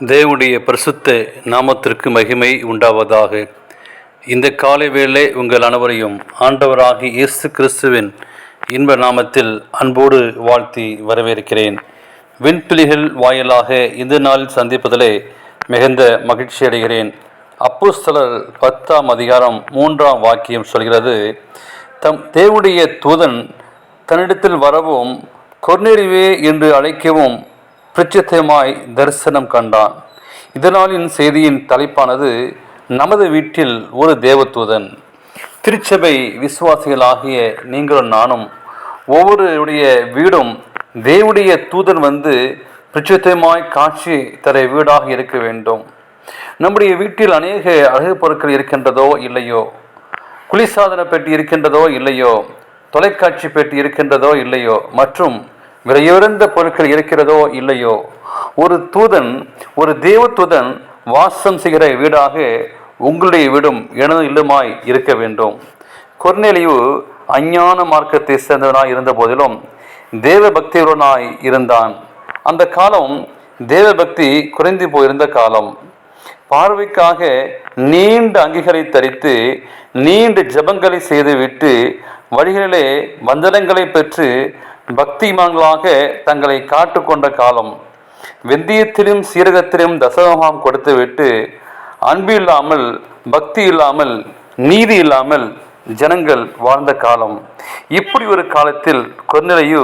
தேவனுடைய பிரசுத்த நாமத்திற்கு மகிமை உண்டாவதாக. இந்த காலை வேளை உங்கள் அனைவரையும் ஆண்டவராகி இயேசு கிறிஸ்துவின் இன்ப நாமத்தில் அன்போடு வாழ்த்தி வரவேற்கிறேன். விண்பிலிகள் வாயிலாக இந்த நாளில் சந்திப்பதிலே மிகுந்த மகிழ்ச்சி அடைகிறேன். அப்போஸ்தலர் பத்தாம் அதிகாரம் மூன்றாம் வாக்கியம் சொல்கிறது தம் தேவனுடைய தூதன் தன்னிடத்தில் வரவும் கொர்நெறிவே என்று அழைக்கவும் பிரச்சித்தமாய் தரிசனம் கண்டான். இதனாலின் செய்தியின் தலைப்பானது நமது வீட்டில் ஒரு தேவதூதன். திருச்சபை விசுவாசிகளாகிய நீங்களும் நானும் ஒவ்வொருடைய வீடும் தேவடைய தூதன் வந்து பிரச்சித்தமாய் காட்சி தர வீடாக இருக்க வேண்டும். நம்முடைய வீட்டில் அநேக அழகு பொருட்கள் இருக்கின்றதோ இல்லையோ? குளிர்சாதன பெட்டி இருக்கின்றதோ இல்லையோ? தொலைக்காட்சி பெட்டி இருக்கின்றதோ இல்லையோ? மற்றும் விலையுறந்த பொருட்கள் இருக்கிறதோ இல்லையோ? ஒரு தூதன் ஒரு தேவ தூதன் வாசம் செய்கிற வீடாக உங்களுடைய வீடும் எனது இல்லமாய் இருக்க வேண்டும். கொர்நேலியு அஞ்ஞான மார்க்கத்தை சேர்ந்தவனாய் இருந்த போதிலும் தேவ பக்தியுடனாய் இருந்தான். அந்த காலம் தேவ பக்தி குறைந்து போயிருந்த காலம். பார்வைக்காக நீண்ட அங்கிகளை தரித்து நீண்ட ஜபங்களை செய்துவிட்டு வழிகளிலே வந்தனங்களை பெற்று பக்திமான்களாக தங்களை காட்டுக்கொண்ட காலம் வெந்தயத்திலும் சீரகத்திலும் தசமமாம் கொடுத்துவிட்டு அன்பு இல்லாமல் பக்தி இல்லாமல் நீதி இல்லாமல் ஜனங்கள் வாழ்ந்த காலம். இப்படி ஒரு காலத்தில் கொர்நிலையு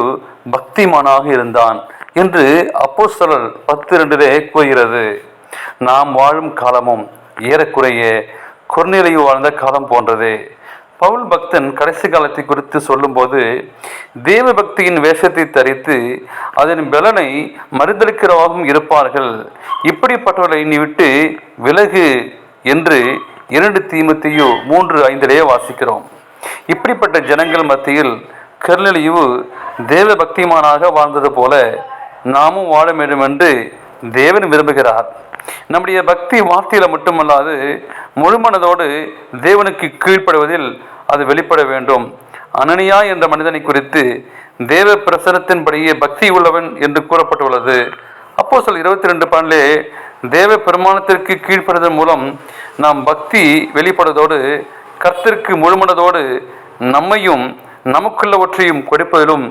பக்திமானாக இருந்தான் என்று அப்போஸ்தலர் பத்து ரெண்டிலே கூறுகிறது. நாம் வாழும் காலமும் ஏறக்குறைய கொர்நிலையு வாழ்ந்த காலம் போன்றதே. பவுல் பக்தன் கடைசி காலத்தை குறித்து சொல்லும்போது தேவ பக்தியின் வேஷத்தை தரித்து அதன் பலனை மறுதளிக்கிறவாகவும் இருப்பார்கள். இப்படிப்பட்டவர்களை நீ விட்டு விலகு என்று இரண்டு தீமத்தையோ மூன்று ஐந்திலேயே வாசிக்கிறோம். இப்படிப்பட்ட ஜனங்கள் மத்தியில் கர்நலியு தேவ பக்திமானாக வாழ்ந்தது போல நாமும் வாழ வேண்டும் என்று தேவன் விரும்புகிறார். நம்முடைய பக்தி வார்த்தையில மட்டுமல்லாது முழுமனதோடு தேவனுக்கு கீழ்ப்படுவதில் அது வெளிப்பட வேண்டும். அனனியா என்ற மனிதனை குறித்து தேவ பிரசனத்தின்படியே பக்தி உள்ளவன் என்று கூறப்பட்டுள்ளது. அப்போ சொல் இருபத்தி ரெண்டு பாண்டிலே தேவ பெருமானத்திற்கு கீழ்ப்படுவதன் மூலம் நாம் பக்தி வெளிப்படுவதோடு கர்த்திற்கு முழுமனதோடு நம்மையும் நமக்குள்ளவற்றையும் கொடுப்பதிலும்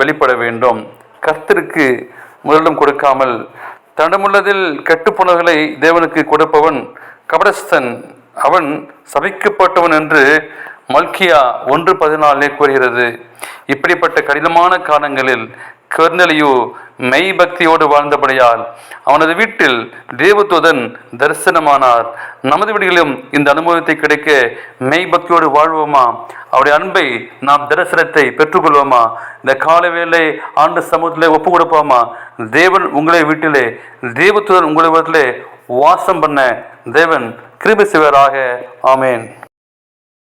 வெளிப்பட வேண்டும். கர்த்திற்கு முதலிடம் கொடுக்காமல் தன்னிடமுள்ளதில் கெட்டுப்போனவர்களை தேவனுக்கு கொடுப்பவன் கபடஸ்தன். அவன் சபிக்கப்பட்டவன் என்று மல்கியா ஒன்று பதினாலே கூறுகிறது. இப்படிப்பட்ட கடினமான காலங்களில் கர்னலியோ மெய் பக்தியோடு வாழ்ந்தபடியால் அவனது வீட்டில் தேவதூதன் தரிசனமானார். நமது வீடுகளிலும் இந்த அனுபவத்தை கிடைக்க மெய் பக்தியோடு வாழ்வோமா? அவருடைய அன்பை நாம் தரிசனத்தை பெற்றுக்கொள்வோமா? இந்த கால வேலை ஆண்டு சமூகத்திலே ஒப்பு கொடுப்போமா தேவன் உங்களை வீட்டிலே தேவத்துடன் உங்களை வீட்டிலே வாசம் பண்ண தேவன் கிருபி சிவராக ஆமேன்.